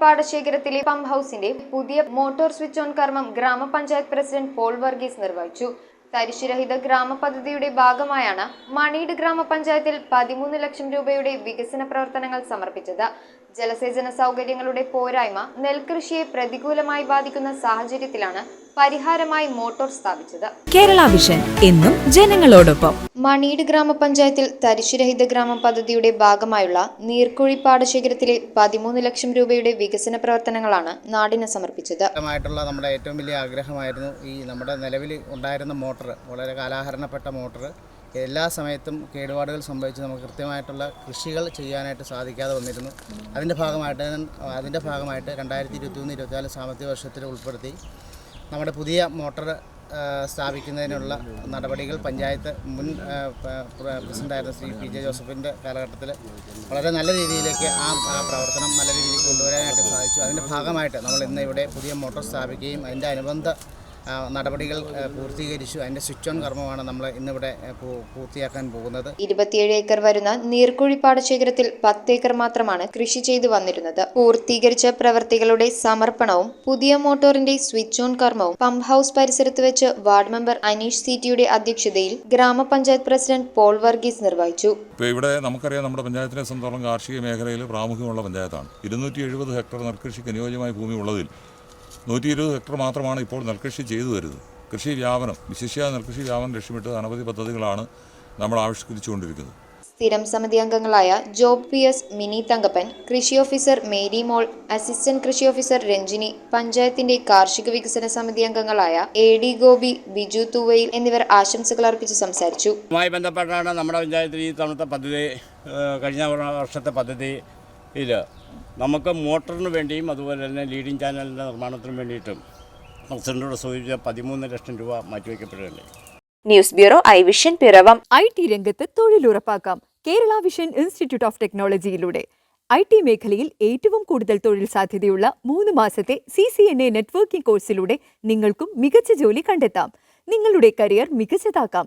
പാടശേഖരത്തിലെ pump ഹൗസിന്റെ പുതിയ motor switch on കർമ്മം ഗ്രാമപഞ്ചായത്ത് പ്രസിഡന്റ് പോൾ വർഗീസ് നിർവഹിച്ചു. തരിശുരഹിത ഗ്രാമപദ്ധതിയുടെ ഭാഗമായാണ് മണീട് ഗ്രാമപഞ്ചായത്തിൽ പതിമൂന്ന് ലക്ഷം രൂപയുടെ വികസന പ്രവർത്തനങ്ങൾ സമർപ്പിച്ചത്. ജലസേചന സൗകര്യങ്ങളുടെ പോരായ്മ നെൽകൃഷിയെ പ്രതികൂലമായി ബാധിക്കുന്ന സാഹചര്യത്തിലാണ് പരിഹാരമായി മോട്ടോർ സ്ഥാപിച്ചത്. കേരള വിഷൻ എന്നും ജനങ്ങളോടൊപ്പം. മണീട് ഗ്രാമപഞ്ചായത്തിൽ തരിശുരഹിത ഗ്രാമം പദ്ധതിയുടെ ഭാഗമായുള്ള നീർക്കുഴി പാടശേഖരത്തിലെ പതിമൂന്ന് ലക്ഷം രൂപയുടെ വികസന പ്രവർത്തനങ്ങളാണ് നാടിന് സമർപ്പിച്ചത്. ആയിട്ടുള്ള നമ്മുടെ ഏറ്റവും വലിയ ആഗ്രഹമായിരുന്നു ഈ നമ്മുടെ നിലവിൽ ഉണ്ടായിരുന്ന മോട്ടർ വളരെ കാലാഹരണപ്പെട്ട മോട്ടർ. എല്ലാ സമയത്തും കേടുപാടുകൾ സംഭവിച്ച് നമുക്ക് കൃത്യമായിട്ടുള്ള കൃഷികൾ ചെയ്യാനായിട്ട് സാധിക്കാതെ വന്നിരുന്നു. അതിന്റെ ഭാഗമായിട്ട് അതിന്റെ ഭാഗമായിട്ട് രണ്ടായിരത്തി ഇരുപത്തി മൂന്ന് ഇരുപത്തിനാല് സാമ്പത്തിക വർഷത്തിൽ ഉൾപ്പെടുത്തി നമ്മുടെ പുതിയ മോട്ടർ സ്ഥാപിക്കുന്നതിനുള്ള നടപടികൾ പഞ്ചായത്ത് മുൻ പ്രസിഡന്റായിരുന്ന ശ്രീ പി ജെ ജോസഫിന്റെ കാലഘട്ടത്തിൽ വളരെ നല്ല രീതിയിലേക്ക് ആ പ്രവർത്തനം നല്ല രീതിയിൽ കൊണ്ടുവരാനായിട്ട് സാധിച്ചു. അതിന്റെ ഭാഗമായിട്ട് നമ്മൾ ഇന്ന് ഇവിടെ പുതിയ മോട്ടോർ സ്ഥാപിക്കുകയും അതിന്റെ അനുബന്ധ നടപടികൾ പൂർത്തീകരിച്ചു. അതിന്റെ സ്വിച്ച് ഓൺ കർമ്മമാണ് നമ്മൾ ഇന്നിവിടെ പൂർത്തിയാക്കാൻ പോകുന്നത്. ഇരുപത്തിയേഴ് ഏക്കർ വരുന്ന നീർക്കുഴിപ്പാട ശേഖരത്തിൽ പത്ത് ഏക്കർ മാത്രമാണ് കൃഷി ചെയ്തു വന്നിരുന്നത്. പൂർത്തീകരിച്ച പ്രവർത്തികളുടെ സമർപ്പണവും പുതിയ മോട്ടോറിന്റെ സ്വിച്ച് ഓൺ കർമ്മവും പമ്പ് ഹൗസ് പരിസരത്ത് വെച്ച് വാർഡ് മെമ്പർ അനീഷ് സീറ്റിയുടെ അധ്യക്ഷതയിൽ ഗ്രാമപഞ്ചായത്ത് പ്രസിഡന്റ് പോൾ വർഗീസ് നിർവഹിച്ചു. ഇവിടെ നമുക്കറിയാം നമ്മുടെ പഞ്ചായത്തിനെ സംബന്ധിച്ചോളം കാർഷിക മേഖലയിൽ പ്രാമുഖ്യമുള്ള പഞ്ചായത്താണ്. ഇരുന്നൂറ്റി എഴുപത് ഹെക്ടർ നെൽകൃഷിക്ക് അനുയോജ്യമായ ഭൂമി ഉള്ളതിൽ നൂറ്റി ഇരുപത് ഹെക്ടർ മാത്രമാണ് ഇപ്പോൾ നെൽകൃഷി ചെയ്തു വരുന്നത് കൃഷി വ്യാപനം വിശിഷ്യ നെൽകൃഷി വ്യാപനം ലക്ഷ്യമിട്ട് അനവധി പദ്ധതികളാണ് നമ്മൾ ആവിഷ്കരിച്ചുകൊണ്ടിരിക്കുന്നത്. സ്ഥിരം സമിതി അംഗങ്ങളായ ജോബ് പി എസ് മിനി തങ്കപ്പൻ കൃഷി ഓഫീസർ മേരി മോൾ അസിസ്റ്റന്റ് കൃഷി ഓഫീസർ രഞ്ജിനി പഞ്ചായത്തിന്റെ കാർഷിക വികസന സമിതി അംഗങ്ങളായ എ ഡി ഗോപി ബിജു തുവയിൽ എന്നിവർ ആശംസകൾ അർപ്പിച്ച് സംസാരിച്ചു. ബന്ധപ്പെട്ടാണ് നമ്മുടെ പഞ്ചായത്തിൽ ഈ തവണത്തെ പദ്ധതി കഴിഞ്ഞ വർഷത്തെ പദ്ധതിയിൽ നമുക്ക് മോട്ടറിന് വേണ്ടിയും അതുപോലെ തന്നെ ലീഡിംഗ് ചാനലിന്റെ നിർമ്മാണത്തിനും വേണ്ടിയിട്ടും പ്രസിഡന്റോട് സൂചിപ്പിച്ച പതിമൂന്ന് ലക്ഷം രൂപ മാറ്റിവെക്കപ്പെടുകയുണ്ട് news bureau I vision Piravom. I T രംഗത്ത് തൊഴിലുറപ്പാക്കാം. കേരള വിഷൻ ഇൻസ്റ്റിറ്റ്യൂട്ട് ഓഫ് ടെക്നോളജിയിലൂടെ. ഐ ടി മേഖലയിൽ ഏറ്റവും കൂടുതൽ തൊഴിൽ സാധ്യതയുള്ള മൂന്ന് മാസത്തെ C C N A networking കോഴ്സിലൂടെ നിങ്ങൾക്കും മികച്ച ജോലി കണ്ടെത്താം. നിങ്ങളുടെ കരിയർ മികച്ചതാക്കാം.